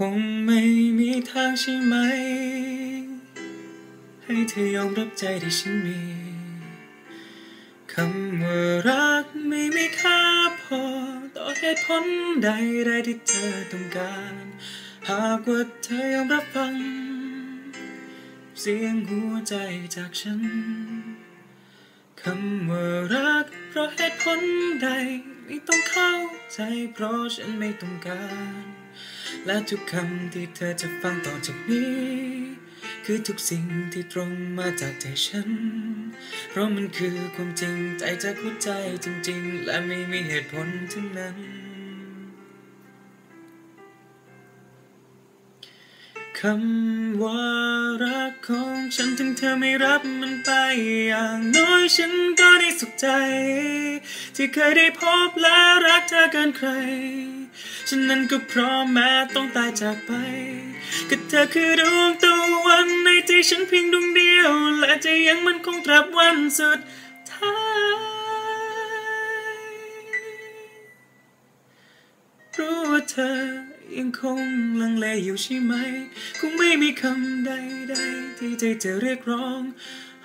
คงไม่มีทางใช่ไหม ให้เธอยอมรับใจที่ฉันมี คำว่ารักไม่มีค่าพอ ต่อเหตุผลใดใดๆที่เธอต้องการ หากว่าเธอยอมรับฟัง เสียงหัวใจจากฉัน คำว่ารักเพราะเหตุผลใดไม่ต้องเข้าใจเพราะฉันไม่ต้องการ และทุกคำที่เธอจะฟังต่อจากนี้ คือทุกสิ่งที่ตรงมาจากใจฉัน เพราะมันคือความจริงใจจากหัวใจจริง ๆ และไม่มีเหตุผลทั้งนั้น คำว่ารั กของฉันถึงเธอไม่รับมันไป อย่างน้อยฉันก็ได้สุขใจ ที่เคยได้พบและรักเธอเกินใคร ฉันนั้นก็พร้อมแม้ต้องตายจากไปก็เธอคือดวงตะวันในใจฉันเพียงดวงเดียว และจะยังมันคงตราบวันสุดท้ายรู้ว่าเธอ ยังคงลังเลอยู่ใช่ไหม คงไม่มีคำใดๆ ที่ใจจะเรียกร้อง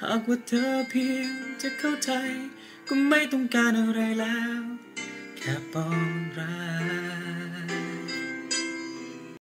หากว่าเธอเพียงจะเข้าใจ ก็ไม่ต้องการอะไรแล้ว แค่ปองรัก